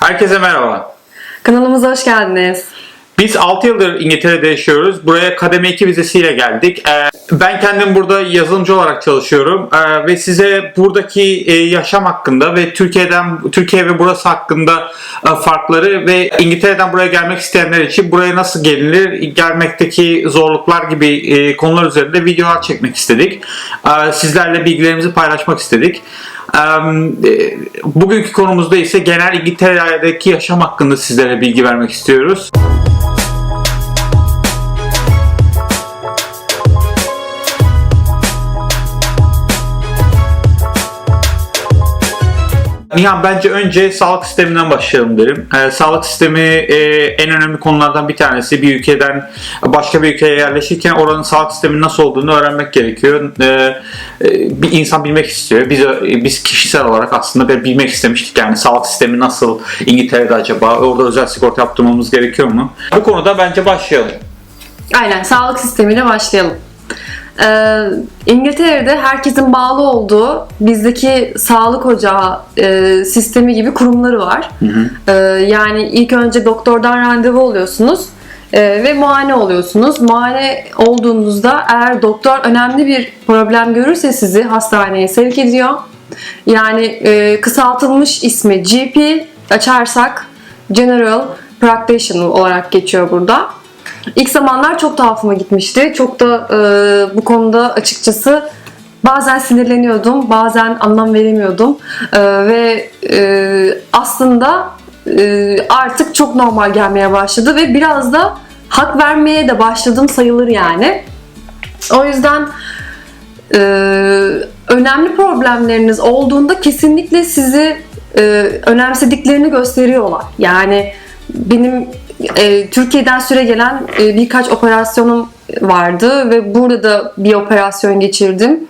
Herkese merhaba. Kanalımıza hoş geldiniz. Biz 6 yıldır İngiltere'de yaşıyoruz. Buraya kademe 2 vizesiyle geldik. Ee, Ben kendim burada yazılımcı olarak çalışıyorum Ee, ve size buradaki e, yaşam hakkında ve Türkiye'den Türkiye ve burası hakkında e, farkları ve İngiltere'den buraya gelmek isteyenler için buraya nasıl gelinir, gelmekteki zorluklar gibi e, konular üzerinde videolar çekmek istedik. Ee, Sizlerle bilgilerimizi paylaşmak istedik. E, Bugünkü konumuzda ise genel İngiltere'deki yaşam hakkında sizlere bilgi vermek istiyoruz. Nihan bence önce sağlık sisteminden başlayalım derim. Ee, sağlık sistemi e, en önemli konulardan bir tanesi. Bir ülkeden başka bir ülkeye yerleşirken oranın sağlık sisteminin nasıl olduğunu öğrenmek gerekiyor. Ee, e, bir insan bilmek istiyor. Biz biz kişisel olarak aslında bilmek istemiştik yani sağlık sistemi nasıl İngiltere'de acaba? Orada özel sigorta yaptırmamız gerekiyor mu? Bu konuda bence başlayalım. Aynen sağlık sistemiyle başlayalım. Ee, İngiltere'de herkesin bağlı olduğu bizdeki sağlık ocağı e, sistemi gibi kurumları var. Ee, yani ilk önce doktordan randevu alıyorsunuz e, ve muayene oluyorsunuz. Muayene olduğunuzda eğer doktor önemli bir problem görürse sizi hastaneye sevk ediyor. Yani e, kısaltılmış ismi GP açarsak General Practitioner olarak geçiyor burada. İlk zamanlar çok tuhafıma gitmişti. Çok da e, bu konuda açıkçası bazen sinirleniyordum, bazen anlam veremiyordum. E, ve e, aslında e, artık çok normal gelmeye başladı ve biraz da hak vermeye de başladım sayılır yani. O yüzden e, önemli problemleriniz olduğunda kesinlikle sizi e, önemsediklerini gösteriyorlar. Yani benim e, Türkiye'den süre gelen e, birkaç operasyonum vardı ve burada da bir operasyon geçirdim.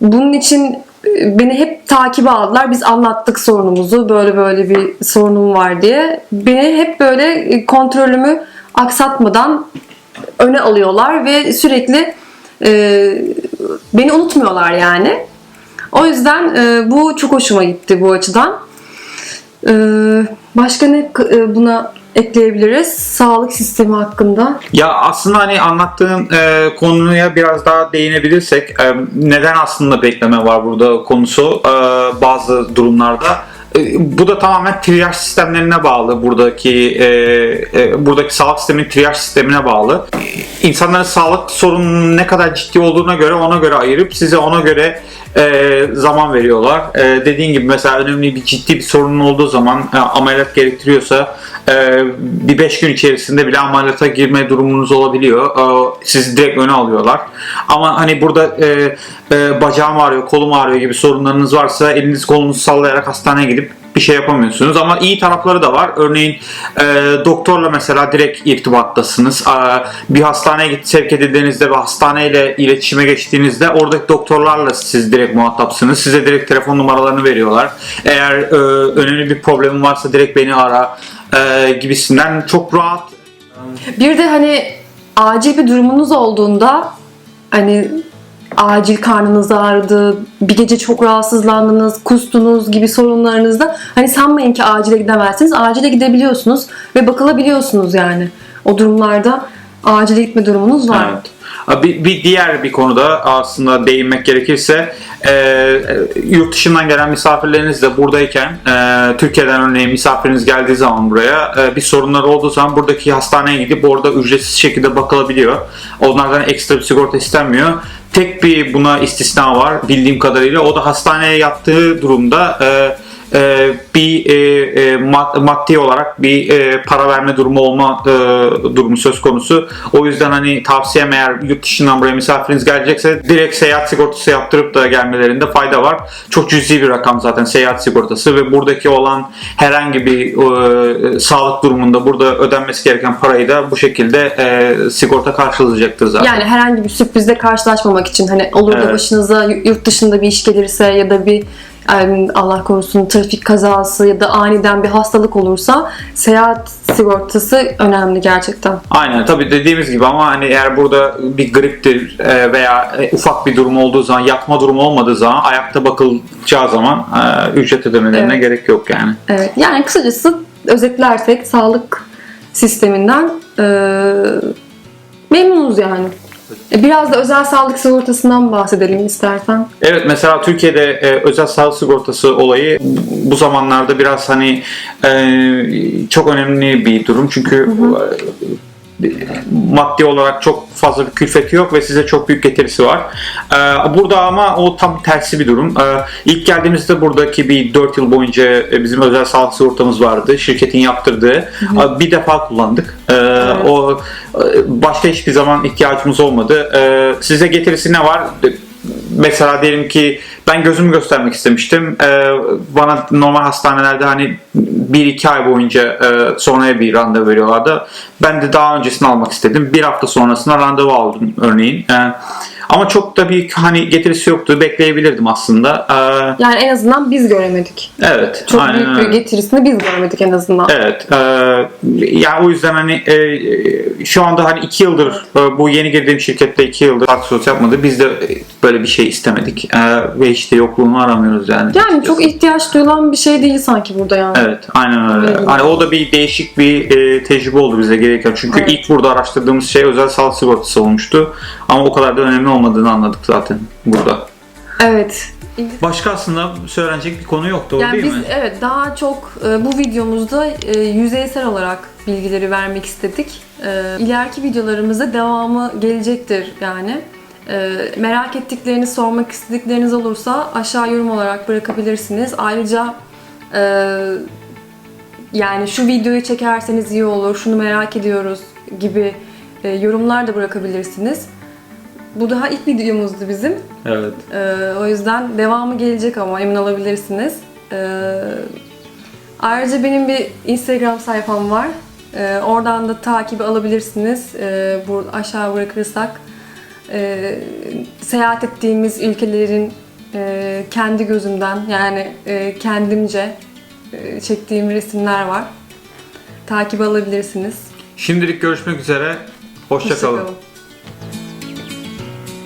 Bunun için e, beni hep takibe aldılar. Biz anlattık sorunumuzu. Böyle böyle bir sorunum var diye. Beni hep böyle e, kontrolümü aksatmadan öne alıyorlar ve sürekli e, beni unutmuyorlar yani. O yüzden e, bu çok hoşuma gitti bu açıdan. E, başka ne e, buna ekleyebiliriz sağlık sistemi hakkında? Ya aslında hani anlattığın e, konuya biraz daha değinebilirsek e, neden aslında bekleme var burada konusu e, bazı durumlarda. E, bu da tamamen triyaj sistemlerine bağlı buradaki e, e, buradaki sağlık sisteminin triyaj sistemine bağlı. İnsanların sağlık sorununun ne kadar ciddi olduğuna göre ona göre ayırıp size ona göre e, zaman veriyorlar. E, dediğin gibi mesela önemli bir ciddi bir sorunun olduğu zaman e, ameliyat gerektiriyorsa e, bir 5 gün içerisinde bile ameliyata girme durumunuz olabiliyor. E, sizi direkt öne alıyorlar. Ama hani burada e, e, bacağım ağrıyor, kolum ağrıyor gibi sorunlarınız varsa eliniz kolunuzu sallayarak hastaneye gidip bir şey yapamıyorsunuz ama iyi tarafları da var. Örneğin e, doktorla mesela direkt irtibattasınız. E, bir hastaneye git sevk edildiğinizde ve hastaneyle iletişime geçtiğinizde oradaki doktorlarla siz direkt muhatapsınız. Size direkt telefon numaralarını veriyorlar. Eğer e, önemli bir problemin varsa direkt beni ara e, gibisinden çok rahat Bir de hani acil bir durumunuz olduğunda hani acil karnınız ağrıdı, bir gece çok rahatsızlandınız, kustunuz gibi sorunlarınızda hani sanmayın ki acile gidemezsiniz. Acile gidebiliyorsunuz ve bakılabiliyorsunuz yani. O durumlarda acile gitme durumunuz var. Evet. Bir, bir diğer bir konuda aslında değinmek gerekirse e, yurt dışından gelen misafirleriniz de buradayken e, Türkiye'den örneğin misafiriniz geldiği zaman buraya e, bir sorunları olduğu zaman buradaki hastaneye gidip orada ücretsiz şekilde bakılabiliyor. Onlardan ekstra bir sigorta istenmiyor. Tek bir buna istisna var bildiğim kadarıyla o da hastaneye yattığı durumda e, e, bir e, e, mad- maddi olarak bir e, para verme durumu olma e, durumu söz konusu. O yüzden hani tavsiyem eğer yurt dışından buraya misafiriniz gelecekse direkt seyahat sigortası yaptırıp da gelmelerinde fayda var. Çok cüzi bir rakam zaten seyahat sigortası ve buradaki olan herhangi bir e, sağlık durumunda burada ödenmesi gereken parayı da bu şekilde e, sigorta karşılayacaktır zaten. Yani herhangi bir sürprizle karşılaşmamak için hani olur da Evet. başınıza yurt dışında bir iş gelirse ya da bir Allah korusun trafik kazası ya da aniden bir hastalık olursa seyahat sigortası önemli gerçekten. Aynen tabii dediğimiz gibi ama hani eğer burada bir griptir e, veya e, ufak bir durum olduğu zaman yatma durumu olmadığı zaman ayakta bakılacağı zaman e, ücret ödemelerine Evet. gerek yok yani. Evet, yani kısacası özetlersek sağlık sisteminden e, memnunuz yani. E, Biraz da özel sağlık sigortasından bahsedelim istersen. Evet mesela Türkiye'de e, özel sağlık sigortası olayı bu zamanlarda biraz hani e, çok önemli bir durum çünkü e, maddi olarak çok fazla bir külfeti yok ve size çok büyük getirisi var. E, burada ama o tam tersi bir durum. E, ilk geldiğimizde buradaki bir 4 yıl boyunca e, bizim özel sağlık sigortamız vardı. Şirketin yaptırdığı. E, Bir defa kullandık. E, O e, başka hiçbir zaman ihtiyacımız olmadı. Size getirisi ne var? mesela diyelim ki ben gözümü göstermek istemiştim. Ee, bana normal hastanelerde hani 1-2 ay boyunca e, sonraya bir randevu veriyorlardı. Ben de daha öncesini almak istedim. Bir hafta sonrasında randevu aldım örneğin. Ee, ama çok da bir hani getirisi yoktu. Bekleyebilirdim aslında. Ee, Yani en azından biz göremedik. evet. Çok aynen büyük bir getirisini biz göremedik en azından. Evet. E, yani o yüzden hani e, şu anda hani iki yıldır e, bu yeni girdiğim şirkette iki yıldır aksos yapmadı. Biz de e, böyle bir şey istemedik. E, ve işte yokluğunu aramıyoruz yani. Yani çok ihtiyaç duyulan bir şey değil sanki burada yani. Evet, aynen öyle. Hani o da bir değişik bir e, tecrübe oldu bize gereken. Çünkü Evet. ilk burada araştırdığımız şey özel sağlık sigortası olmuştu. Ama o kadar da önemli olmadığını anladık zaten burada. Evet. Başka aslında söylenecek bir konu yoktu, Yani değil biz mi? evet daha çok e, bu videomuzda e, yüzeysel olarak bilgileri vermek istedik. E, ileriki videolarımızda devamı gelecektir yani. E, merak ettikleriniz, sormak istedikleriniz olursa aşağı yorum olarak bırakabilirsiniz. Ayrıca e, yani şu videoyu çekerseniz iyi olur, şunu merak ediyoruz gibi e, yorumlar da bırakabilirsiniz. Bu daha ilk videomuzdu bizim. Evet. Ee, o yüzden devamı gelecek ama emin olabilirsiniz. Ee, ayrıca benim bir Instagram sayfam var. Ee, oradan da takibi alabilirsiniz. Ee, bu aşağı bırakırsak e, seyahat ettiğimiz ülkelerin e, kendi gözümden yani e, kendimce e, çektiğim resimler var. Takibi alabilirsiniz. Şimdilik görüşmek üzere. Hoşça kalın. Hoşça kalın.